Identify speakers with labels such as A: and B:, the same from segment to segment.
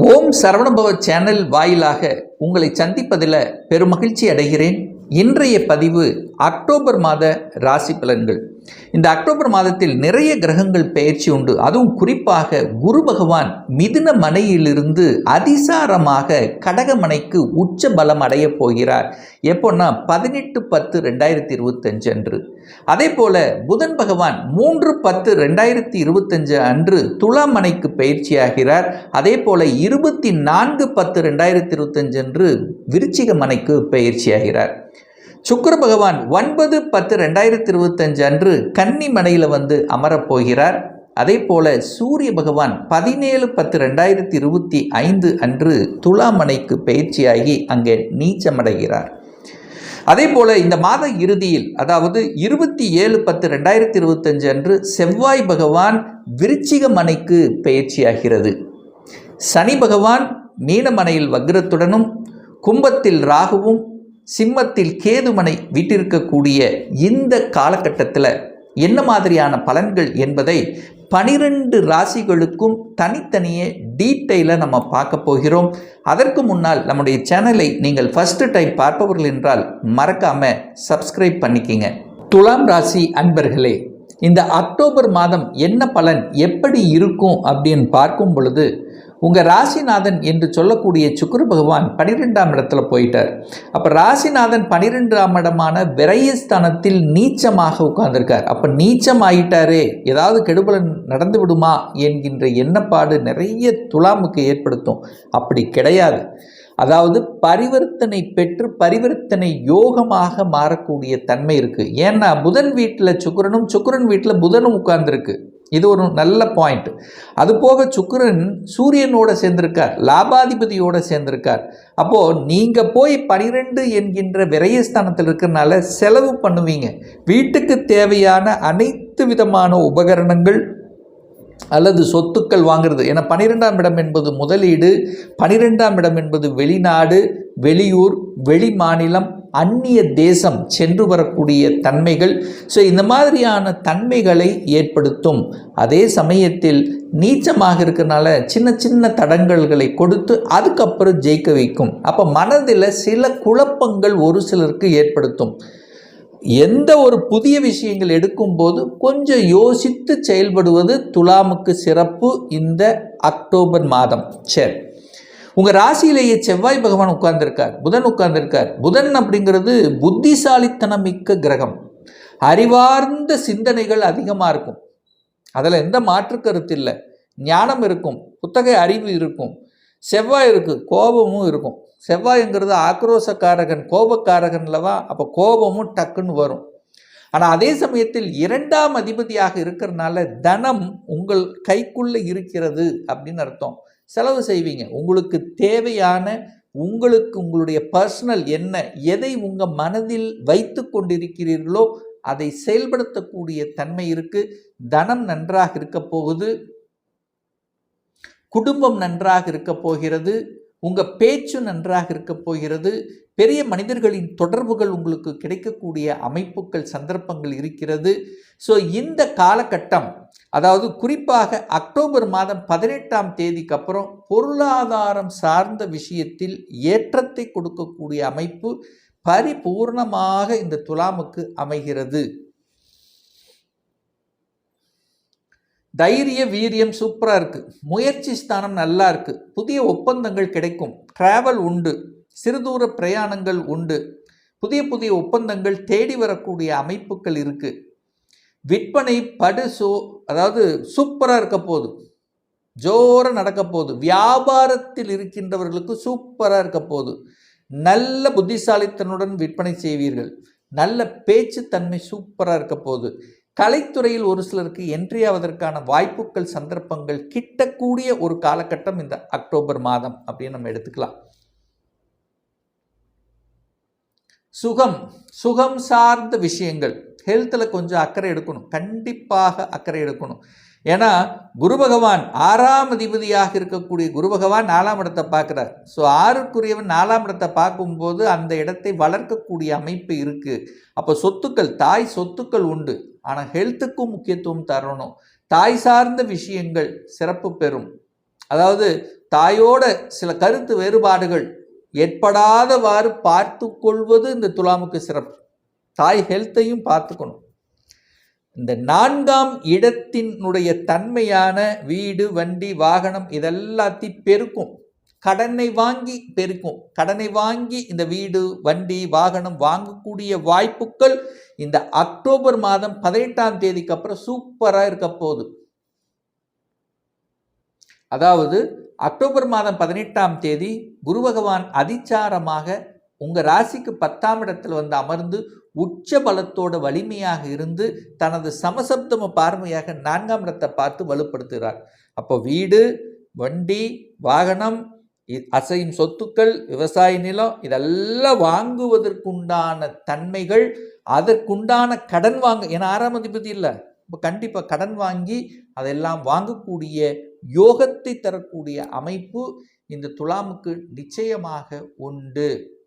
A: ஓம் Saravanabhava channel வாயிலாக உங்களை சந்திப்பதில் பெருமகிழ்ச்சி அடைகிறேன். இன்றைய பதிவு அக்டோபர் மாத ராசி பலன்கள். இந்த அக்டோபர் மாதத்தில் நிறைய கிரகங்கள் பெயர்ச்சி உண்டு. அதுவும் குறிப்பாக குரு பகவான் மிதுன மனையிலிருந்து அதிசாரமாக கடகமனைக்கு உச்ச பலம் அடைய போகிறார். எப்போன்னா பதினெட்டு பத்து ரெண்டாயிரத்தி இருபத்தஞ்சு அன்று. அதே போல புதன் பகவான் மூன்று பத்து ரெண்டாயிரத்தி இருபத்தஞ்சு அன்று துலாமனைக்கு பயிற்சியாகிறார். அதே போல இருபத்தி நான்கு பத்து ரெண்டாயிரத்தி இருபத்தஞ்சு அன்று விருச்சிக மனைக்கு பயிற்சியாகிறார். சுக்கர பகவான் ஒன்பது பத்து ரெண்டாயிரத்தி இருபத்தஞ்சு அன்று கன்னி மனையில் வந்து அமரப்போகிறார். அதே போல சூரிய பகவான் பதினேழு பத்து ரெண்டாயிரத்தி இருபத்தி ஐந்து அன்று துலாமனைக்கு பயிற்சியாகி அங்கே நீச்சமடைகிறார். அதே போல இந்த மாத இறுதியில் அதாவது இருபத்தி ஏழு பத்து ரெண்டாயிரத்தி இருபத்தஞ்சு அன்று செவ்வாய் பகவான் விருச்சிக மனைக்கு பயிற்சியாகிறது. சனி பகவான் மீனமனையில் வக்ரத்துடனும் கும்பத்தில் ராகுவும் சிம்மத்தில் கேதுமனை விட்டிருக்கக்கூடிய இந்த காலகட்டத்தில் என்ன மாதிரியான பலன்கள் என்பதை பனிரெண்டு ராசிகளுக்கும் தனித்தனியே டீட்டெயிலாக நம்ம பார்க்க போகிறோம். அதற்கு முன்னால் நம்முடைய சேனலை நீங்கள் ஃபஸ்ட்டு டைம் பார்ப்பவர்கள் என்றால் மறக்காமல் சப்ஸ்கிரைப் பண்ணிக்கிங்க. துலாம் ராசி அன்பர்களே இந்த அக்டோபர் மாதம் என்ன பலன் எப்படி இருக்கும் அப்படின்னு பார்க்கும் பொழுது உங்கள் ராசிநாதன் என்று சொல்லக்கூடிய சுக்குரு பகவான் பனிரெண்டாம் இடத்துல போயிட்டார். அப்போ ராசிநாதன் பனிரெண்டாம் இடமான விரயஸ்தானத்தில் நீச்சமாக உட்கார்ந்திருக்கார். அப்போ நீச்சம் ஆயிட்டாரே ஏதாவது கெடுபலன் நடந்து விடுமா என்கின்ற எண்ணப்பாடு நிறைய துலாமுக்கு ஏற்படுத்தும். அப்படி கிடையாது. அதாவது பரிவர்த்தனை பெற்று பரிவர்த்தனை யோகமாக மாறக்கூடிய தன்மை இருக்குது ஏன்னா புதன் வீட்டில் சுக்கிரனும் சுக்கரன் வீட்டில் புதனும் உட்கார்ந்துருக்கு. இது ஒரு நல்ல பாயிண்ட் அது போக சுக்கிரன் சூரியனோட சேர்ந்திருக்கார் லாபாதிபதியோட சேர்ந்திருக்கார். அப்போது நீங்கள் போய் பனிரெண்டு என்கின்ற விரயஸ்தானத்தில் இருக்கிறனால செலவு பண்ணுவீங்க. வீட்டுக்கு தேவையான அனைத்து விதமான உபகரணங்கள் அல்லது சொத்துக்கள் வாங்குறது. ஏன்னா பன்னிரெண்டாம் இடம் என்பது முதலீடு பனிரெண்டாம் இடம் என்பது வெளிநாடு வெளியூர் வெளி மாநிலம் அந்நிய தேசம் சென்று வரக்கூடிய தன்மைகள். ஸோ இந்த மாதிரியான தன்மைகளை ஏற்படுத்தும். அதே சமயத்தில் நீச்சமாக இருக்கிறனால சின்ன சின்ன தடங்கல்களை கொடுத்து அதுக்கப்புறம் ஜெயிக்க வைக்கும். அப்போ மனதில் சில குழப்பங்கள் ஒரு சிலருக்கு ஏற்படுத்தும். எந்த ஒரு புதிய விஷயங்கள் எடுக்கும்போது கொஞ்சம் யோசித்து செயல்படுவது துலாமுக்கு சிறப்பு இந்த அக்டோபர் மாதம். சரி. உங்கள் ராசியிலேயே செவ்வாய் பகவான் உட்கார்ந்திருக்கார் புதன் உட்கார்ந்திருக்கார். புதன் அப்படிங்கிறது புத்திசாலித்தனம் மிக்க கிரகம். அறிவார்ந்த சிந்தனைகள் அதிகமாக இருக்கும். அதில் எந்த மாற்று கருத்து இல்லை. ஞானம் இருக்கும் புத்தக அறிவு இருக்கும். செவ்வாய் இருக்குது கோபமும் இருக்கும். செவ்வாய்ங்கிறது ஆக்ரோஷக்காரகன் கோபக்காரகன்லவா அப்போ கோபமும் டக்குன்னு வரும். ஆனால் அதே சமயத்தில் இரண்டாம் அதிபதியாக இருக்கிறனால தனம் உங்கள் கைக்குள்ளே இருக்கிறது அப்படின்னு அர்த்தம். செலவு செய்வீங்க. உங்களுக்கு தேவையான உங்களுக்கு உங்களுடைய பர்சனல் என்ன எதை உங்கள் மனதில் வைத்து கொண்டிருக்கிறீர்களோ அதை செயல்படுத்தக்கூடிய தன்மை இருக்குது தனம் நன்றாக இருக்க போகுது. குடும்பம் நன்றாக இருக்க போகிறது. உங்கள் பேச்சு நன்றாக இருக்க போகிறது. பெரிய மனிதர்களின் தொடர்புகள் உங்களுக்கு கிடைக்கக்கூடிய அமைப்புகள் சந்தர்ப்பங்கள் இருக்கிறது. ஸோ இந்த காலகட்டம் அதாவது குறிப்பாக அக்டோபர் மாதம் பதினெட்டாம் தேதிக்கு அப்புறம் பொருளாதாரம் சார்ந்த விஷயத்தில் ஏற்றத்தை கொடுக்கக்கூடிய அமைப்பு பரிபூர்ணமாக இந்த துலாமுக்கு அமைகிறது. தைரிய வீரியம் சூப்பராக இருக்குது முயற்சி ஸ்தானம் நல்லா இருக்குது புதிய ஒப்பந்தங்கள் கிடைக்கும். ட்ராவல் உண்டு. சிறுதூர பிரயாணங்கள் உண்டு. புதிய புதிய ஒப்பந்தங்கள் தேடி வரக்கூடிய அமைப்புகள் இருக்குது விற்பனை படு சோ அதாவது சூப்பராக இருக்க போகுது. ஜோராக நடக்க போகுது. வியாபாரத்தில் இருக்கின்றவர்களுக்கு சூப்பராக இருக்க போகுது. நல்ல புத்திசாலித்தனுடன் விற்பனை செய்வீர்கள். நல்ல பேச்சுத்தன்மை சூப்பராக இருக்க போகுது. கலைத்துறையில் ஒரு சிலருக்கு என்ட்ரி ஆவதற்கான வாய்ப்புகள் சந்தர்ப்பங்கள் கிட்டக்கூடிய ஒரு காலகட்டம் இந்த அக்டோபர் மாதம் அப்படின்னு நம்ம எடுத்துக்கலாம். சுகம் சுகம் சார்ந்த விஷயங்கள். ஹெல்த்தில் கொஞ்சம் அக்கறை எடுக்கணும். கண்டிப்பாக அக்கறை எடுக்கணும். ஏன்னா குரு பகவான் ஆறாம் அதிபதியாக இருக்கக்கூடிய குரு பகவான் நாலாம் இடத்தை பார்க்குறார். ஸோ ஆறுக்குரியவன் நாலாம் இடத்தை பார்க்கும்போது அந்த இடத்தை வளர்க்கக்கூடிய அமைப்பு இருக்குது அப்போ சொத்துக்கள் தாய் சொத்துக்கள் உண்டு. ஆனால் ஹெல்த்துக்கும் முக்கியத்துவம் தரணும். தாய் சார்ந்த விஷயங்கள் சிறப்பு பெறும். அதாவது தாயோட சில கருத்து வேறுபாடுகள் ஏற்படாதவாறு பார்த்து கொள்வது இந்த துலாமுக்கு சிறப்பு. தாய் ஹெல்த்தையும் பார்த்துக்கணும். இந்த நான்காம் இடத்தினுடைய தன்மையான வீடு வண்டி வாகனம் இதெல்லாத்தையும் பெருக்கும். கடனை வாங்கி பெருக்கும். கடனை வாங்கி இந்த வீடு வண்டி வாகனம் வாங்கக்கூடிய வாய்ப்புகள் இந்த அக்டோபர் மாதம் பதினெட்டாம் தேதிக்கு அப்புறம் சூப்பராக இருக்க போகுது. அதாவது அக்டோபர் மாதம் பதினெட்டாம் தேதி குரு பகவான் அதிச்சாரமாக உங்கள் ராசிக்கு பத்தாம் இடத்தில் வந்து அமர்ந்து உச்ச பலத்தோட வலிமையாக இருந்து தனது சமசப்தம பார்வையாக நான்காம் இடத்தை பார்த்து வலுப்படுத்துகிறார். அப்போ வீடு வண்டி வாகனம் இ- அசையும் சொத்துக்கள் விவசாய நிலம் இதெல்லாம் வாங்குவதற்குண்டான தன்மைகள் அதற்குண்டான கடன் வாங்க ஏன்னா ஆறாம் அதிபதி இல்லை. இப்போ கண்டிப்பாக கடன் வாங்கி அதெல்லாம் வாங்கக்கூடிய யோகத்தை தரக்கூடிய அமைப்பு இந்த துலாமுக்கு நிச்சயமாக உண்டு.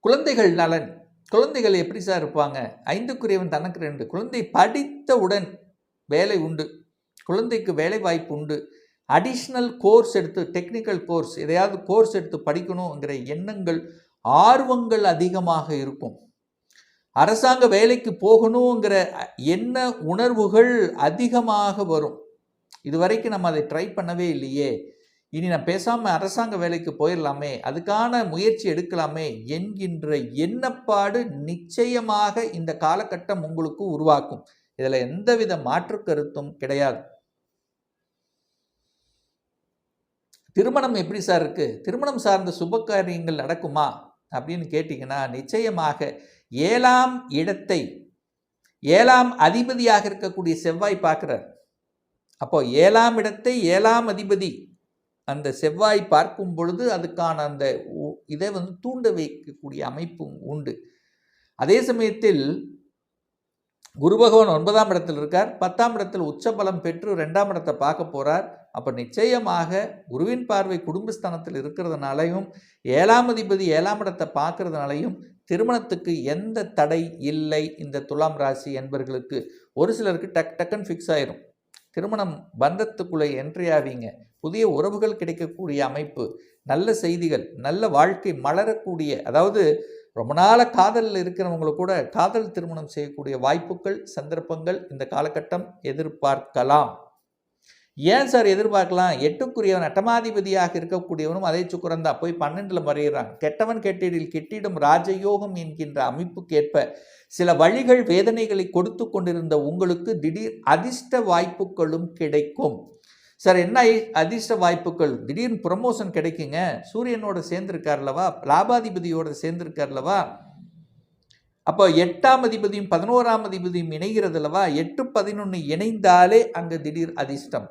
A: குழந்தைகள் நலன். குழந்தைகள் எப்படி சார் இருப்பாங்க? ஐந்துக்குரியவன் தனக்கு ரெண்டு. குழந்தை படித்தவுடன் வேலை உண்டு. குழந்தைக்கு வேலை வாய்ப்பு உண்டு. அடிஷ்னல் கோர்ஸ் எடுத்து டெக்னிக்கல் கோர்ஸ் எதையாவது கோர்ஸ் எடுத்து படிக்கணுங்கிற எண்ணங்கள் ஆர்வங்கள் அதிகமாக இருக்கும். அரசாங்க வேலைக்கு போகணுங்கிற என்ன உணர்வுகள் அதிகமாக வரும். இதுவரைக்கும் நம்ம அதை ட்ரை பண்ணவே இல்லையே. இனி நான் பேசாமல் அரசாங்க வேலைக்கு போயிடலாமே அதுக்கான முயற்சி எடுக்கலாமே என்கின்ற எண்ணப்பாடு நிச்சயமாக இந்த காலகட்டம் உங்களுக்கு உருவாக்கும். இதில் எந்தவித மாற்று கருத்தும் கிடையாது. திருமணம் எப்படி சார் இருக்குது திருமணம் சார்ந்த சுப காரியங்கள் நடக்குமா? அப்படின்னு கேட்டிங்கன்னா நிச்சயமாக ஏழாம் இடத்தை ஏழாம் அதிபதியாக இருக்கக்கூடிய செவ்வாய் பார்க்குறார். அப்போ ஏழாம் இடத்தை ஏழாம் அதிபதி அந்த செவ்வாய் பார்க்கும் பொழுது அதுக்கான அந்த உ- இதை வந்து தூண்ட வைக்கக்கூடிய அமைப்பும் உண்டு. அதே சமயத்தில் குரு பகவான் ஒன்பதாம் இடத்தில் இருக்கார் பத்தாம் இடத்தில் உச்சபலம் பெற்று ரெண்டாம் இடத்தை பார்க்க போகிறார் அப்போ நிச்சயமாக குருவின் பார்வை குடும்பஸ்தானத்தில் இருக்கிறதுனாலையும் ஏழாம் அதிபதி ஏழாம் இடத்தை பார்க்கறதுனாலையும் திருமணத்துக்கு எந்த தடை இல்லை இந்த துலாம் ராசி என்பர்களுக்கு ஒரு சிலருக்கு டக் டக்குன்னு ஃபிக்ஸ் ஆயிரும். திருமணம் பந்தத்துக்குள்ளே என்ட்ரி ஆவீங்க. புதிய உறவுகள் கிடைக்கக்கூடிய அமைப்பு நல்ல செய்திகள் நல்ல வாழ்க்கை மலரக்கூடிய அதாவது ரொம்ப நாள காதலில் இருக்கிறவங்களை கூட காதல் திருமணம் செய்யக்கூடிய வாய்ப்புகள் சந்தர்ப்பங்கள் இந்த காலகட்டம் எதிர்பார்க்கலாம். ஏன் சார் எதிர்பார்க்கலாம்? எட்டுக்குரியவன் அட்டமாதிபதியாக இருக்கக்கூடியவனும் அதே சுக்கரன் தான். போய் பன்னெண்டில் மறையிறான். கெட்டவன் கெட்டிடில் கெட்டிடும் ராஜயோகம் என்கின்ற அமைப்புக்கேற்ப சில வழிகள் வேதனைகளை கொடுத்து கொண்டிருந்த உங்களுக்கு திடீர் அதிர்ஷ்ட வாய்ப்புகளும் கிடைக்கும். சார் என்ன அதிர்ஷ்ட வாய்ப்புகள்? திடீர்னு ப்ரமோஷன் கிடைக்குங்க. சூரியனோட சேர்ந்திருக்கார்லவா லாபாதிபதியோட சேர்ந்திருக்கார்லவா அப்போ எட்டாம் அதிபதியும் பதினோராம் அதிபதியும் இணைகிறது அல்லவா எட்டு பதினொன்று இணைந்தாலே அங்கே திடீர் அதிர்ஷ்டம்.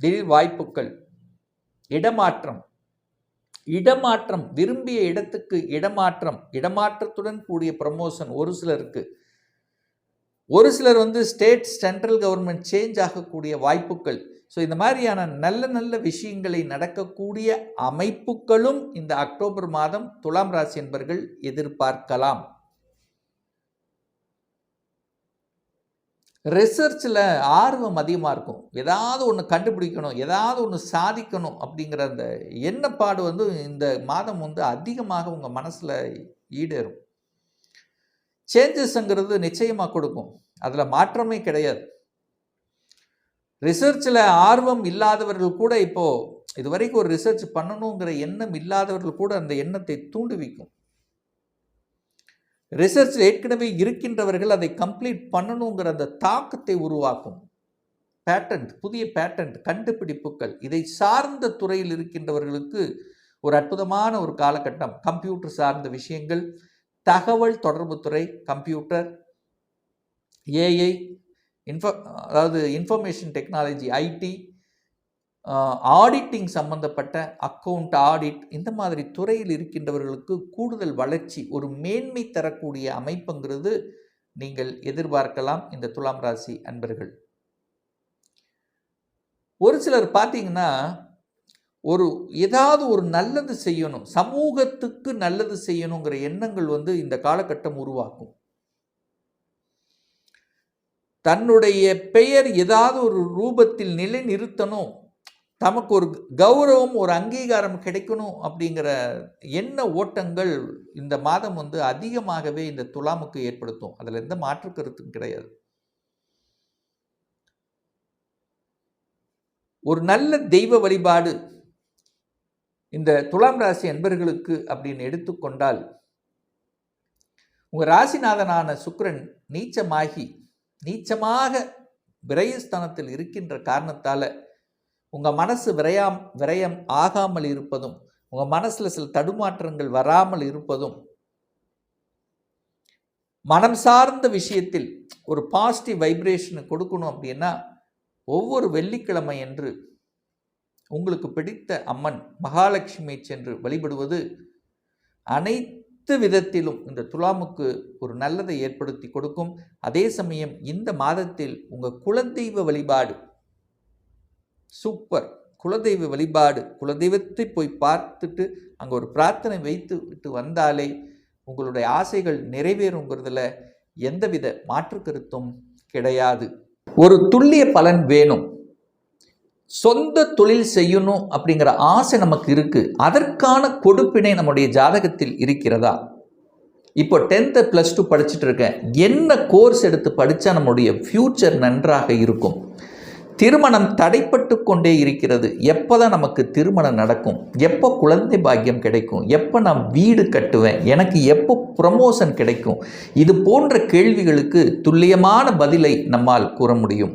A: திடீர் வாய்ப்புகள் இடமாற்றம். இடமாற்றம் விரும்பிய இடத்துக்கு இடமாற்றம் இடமாற்றத்துடன் கூடிய ப்ரமோஷன் ஒரு சிலருக்கு. ஒரு சிலர் வந்து ஸ்டேட் சென்ட்ரல் கவர்மெண்ட் சேஞ்ச் ஆகக்கூடிய வாய்ப்புகள். ஸோ இந்த மாதிரியான நல்ல நல்ல விஷயங்களை நடக்கக்கூடிய அமைப்புகளும் இந்த அக்டோபர் மாதம் துலாம் ராசி என்பர்கள் எதிர்பார்க்கலாம். ரிசர்ச்சில் ஆர்வம் அதிகமாக இருக்கும். ஏதாவது ஒன்று கண்டுபிடிக்கணும் ஏதாவது ஒன்று சாதிக்கணும் அப்படிங்கிற அந்த எண்ணப்பாடு வந்து இந்த மாதம் வந்து அதிகமாக உங்கள் மனசில் ஈடேறும். சேஞ்சஸ்ங்கிறது நிச்சயமாக கொடுக்கும். அதில் மாற்றமே கிடையாது. ரிசர்ச்சில் ஆர்வம் இல்லாதவர்கள் கூட இப்போது இதுவரைக்கும் ஒரு ரிசர்ச் பண்ணணுங்கிற எண்ணம் இல்லாதவர்கள் கூட அந்த எண்ணத்தை தூண்டுவிக்கும். ரிசர்ச் ஏற்கனவே இருக்கின்றவர்கள் அதை கம்ப்ளீட் பண்ணணுங்கிற அந்த தாக்கத்தை உருவாக்கும். பேட்டன்ட் புதிய பேட்டன்ட் கண்டுபிடிப்புகள். இதை சார்ந்த துறையில் இருக்கின்றவர்களுக்கு ஒரு அற்புதமான ஒரு காலகட்டம். கம்ப்யூட்டர் சார்ந்த விஷயங்கள் தகவல் தொடர்புத்துறை கம்ப்யூட்டர் ஏஐ இன்ஃபோ அதாவது இன்ஃபர்மேஷன் டெக்னாலஜி ஐடி ஆடிட்டிங் சம்பந்தப்பட்ட அக்கவுண்ட் ஆடிட் இந்த மாதிரி துறையில் இருக்கின்றவர்களுக்கு கூடுதல் வளர்ச்சி ஒரு மேன்மை தரக்கூடிய அமைப்புங்கிறது நீங்கள் எதிர்பார்க்கலாம். இந்த துலாம் ராசி அன்பர்கள் ஒரு சிலர் பார்த்தீங்கன்னா ஒரு ஏதாவது ஒரு நல்லது செய்யணும் சமூகத்துக்கு நல்லது செய்யணுங்கிற எண்ணங்கள் வந்து இந்த காலகட்டம் உருவாக்கும். தன்னுடைய பெயர் ஏதாவது ஒரு ரூபத்தில் நிலைநிறுத்தணும் தமக்கு ஒரு கௌரவம் ஒரு அங்கீகாரம் கிடைக்கணும் அப்படிங்கிற என்ன ஓட்டங்கள் இந்த மாதம் வந்து அதிகமாகவே இந்த துலாமுக்கு ஏற்படுத்தும். அதில் எந்த மாற்று கருத்தும் கிடையாது. ஒரு நல்ல தெய்வ வழிபாடு இந்த துலாம் ராசி அன்பர்களுக்கு அப்படின்னு எடுத்துக்கொண்டால் உங்கள் ராசிநாதனான சுக்ரன் நீச்சமாகி நீச்சமாக விரயஸ்தானத்தில் இருக்கின்ற காரணத்தால் உங்கள் மனசு விரையாம் விரயம் ஆகாமல் இருப்பதும் உங்கள் மனசில் சில தடுமாற்றங்கள் வராமல் இருப்பதும் மனம் சார்ந்த விஷயத்தில் ஒரு பாசிட்டிவ் வைப்ரேஷனை கொடுக்கணும் அப்படின்னா ஒவ்வொரு வெள்ளிக்கிழமை என்று உங்களுக்கு பிடித்த அம்மன் மகாலட்சுமி சென்று வழிபடுவது அனைத்து விதத்திலும் இந்த துலாமுக்கு ஒரு நல்லதை ஏற்படுத்தி கொடுக்கும். அதே சமயம் இந்த மாதத்தில் உங்கள் குலதெய்வ வழிபாடு சூப்பர். குலதெய்வ வழிபாடு குலதெய்வத்தை போய் பார்த்துட்டு அங்கே ஒரு பிரார்த்தனை வைத்து விட்டு வந்தாலே உங்களுடைய ஆசைகள் நிறைவேறுங்கிறதுல எந்தவித மாற்று கருத்தும் கிடையாது. ஒரு துல்லிய பலன் வேணும். சொந்த தொழில் செய்யணும் அப்படிங்கிற ஆசை நமக்கு இருக்குது அதற்கான கொடுப்பினை நம்முடைய ஜாதகத்தில் இருக்கிறதா? இப்போ டென்த்து ப்ளஸ் டூ படிச்சுட்டு இருக்கேன். என்ன கோர்ஸ் எடுத்து படித்தா நம்முடைய ஃப்யூச்சர் நன்றாக இருக்கும்? திருமணம் தடைப்பட்டு கொண்டே இருக்கிறது. எப்போ தான் நமக்கு திருமணம் நடக்கும்? எப்போ குழந்தை பாக்கியம் கிடைக்கும்? எப்போ நான் வீடு கட்டுவேன்? எனக்கு எப்போ ப்ரமோஷன் கிடைக்கும்? இது போன்ற கேள்விகளுக்கு துல்லியமான பதிலை நம்மால் கூற முடியும்.